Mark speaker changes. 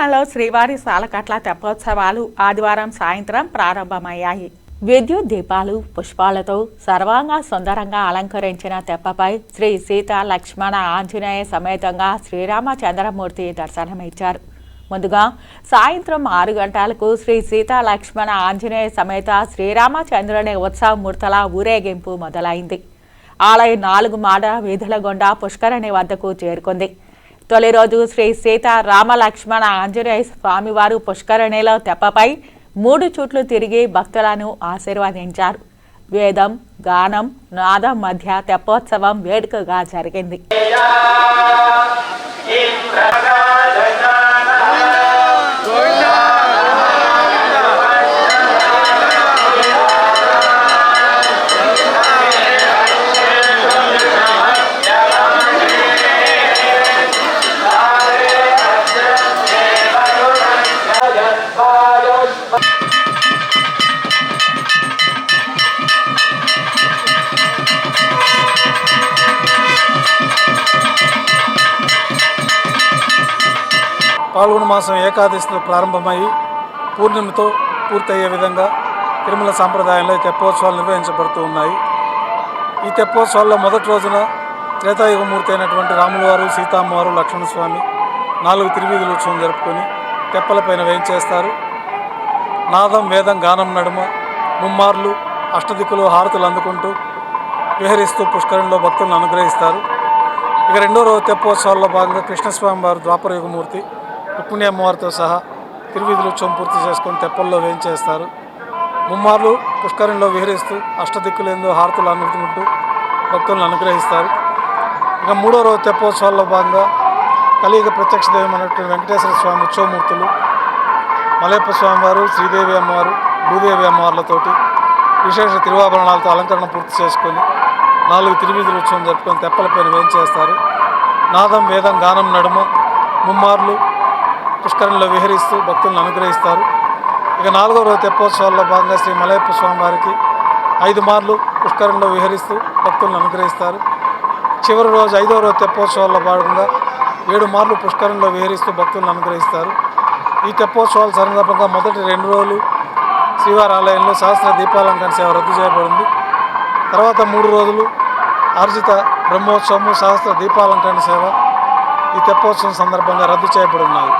Speaker 1: తెలంగాణలో శ్రీవారి సాలకట్ల తెప్పోత్సవాలు ఆదివారం సాయంత్రం ప్రారంభమయ్యాయి. విద్యుత్ దీపాలు పుష్పాలతో సర్వాంగ సుందరంగా అలంకరించిన తెప్పపై శ్రీ సీత లక్ష్మణ ఆంజనేయ సమేతంగా శ్రీరామచంద్రమూర్తి దర్శనమిచ్చారు. ముందుగా సాయంత్రం ఆరు గంటలకు శ్రీ సీత లక్ష్మణ ఆంజనేయ సమేత శ్రీరామచంద్రుని ఉత్సవమూర్తుల ఊరేగింపు మొదలైంది. ఆలయ నాలుగు మాడ వీధుల గుండా పుష్కరణి వద్దకు చేరుకుంది. తొలి రోజు శ్రీ సీత రామ లక్ష్మణ ఆంజనేయ స్వామివారు పుష్కరణిలో తెప్పపై మూడు చుట్లు తిరిగి భక్తులను ఆశీర్వదించారు. వేదం గానం నాదం మధ్య తెప్పోత్సవం వేడుకగా జరిగింది.
Speaker 2: పాల్గొన మాసం ఏకాదశితో ప్రారంభమై పూర్ణిమతో పూర్తయ్యే విధంగా తిరుమల సాంప్రదాయంలో తెప్పోత్సవాలు నిర్వహించబడుతూ ఉన్నాయి. ఈ తెప్పోత్సవాల్లో మొదటి రోజున త్రేతాయుగమూర్తి అయినటువంటి రాములవారు సీతమ్మవారు లక్ష్మణస్వామి నాలుగు తిరువీధుల ఉత్సవం జరుపుకొని తెప్పలపైన వేయించేస్తారు నాదం వేదం గానం నడుమ ముమ్మార్లు అష్టదిక్కులు హారతులు అందుకుంటూ విహరిస్తూ పుష్కరంలో భక్తులను అనుగ్రహిస్తారు. ఇక రెండో రోజు తెప్పోత్సవాల్లో భాగంగా కృష్ణస్వామి వారు ద్వాపరయుగమూర్తి రుక్మిణి అమ్మవారితో సహా తిరువిధులు ఉత్సవం పూర్తి చేసుకొని తెప్పల్లో వేయించేస్తారు. ముమ్మార్లు పుష్కరంలో విహరిస్తూ అష్టదిక్కులేందు హారతులు అందుకుంటూ భక్తులను అనుగ్రహిస్తారు. ఇక మూడో రోజు తెప్పోత్సవాల్లో భాగంగా కలియుగ ప్రత్యక్ష దైవం అనేటువంటి వెంకటేశ్వర స్వామి ఉత్సవమూర్తులు మలయప్ప స్వామివారు శ్రీదేవి అమ్మవారు భూదేవి అమ్మవార్లతోటి విశేష తిరువాభరణాలతో అలంకరణ పూర్తి చేసుకొని నాలుగు తిరువీధుల ఉత్సవం జరుపుకొని తెప్పలపైన వేయించేస్తారు. నాదం వేదం గానం నడుమ ముమ్మార్లు పుష్కరంలో విహరిస్తూ భక్తులను అనుగ్రహిస్తారు. ఇక నాలుగో రోజు తెప్పోత్సవాల్లో భాగంగా శ్రీ మలయప్ప స్వామివారికి ఐదు మార్లు పుష్కరంలో విహరిస్తూ భక్తులను అనుగ్రహిస్తారు. చివరి రోజు ఐదో రోజు తెప్పోత్సవాల్లో భాగంగా ఏడు మార్లు పుష్కరంలో విహరిస్తూ భక్తులను అనుగ్రహిస్తారు. ఈ తెప్పోత్సవాల సందర్భంగా మొదటి రెండు రోజులు శ్రీవారి ఆలయంలో సహస్ర దీపాలంకరణ సేవ రద్దు చేయబడింది. తర్వాత మూడు రోజులు ఆర్జిత బ్రహ్మోత్సవము సహస్ర దీపాలంకరణ సేవ ఈ తెప్పోత్సవం సందర్భంగా రద్దు చేయబడి ఉన్నాయి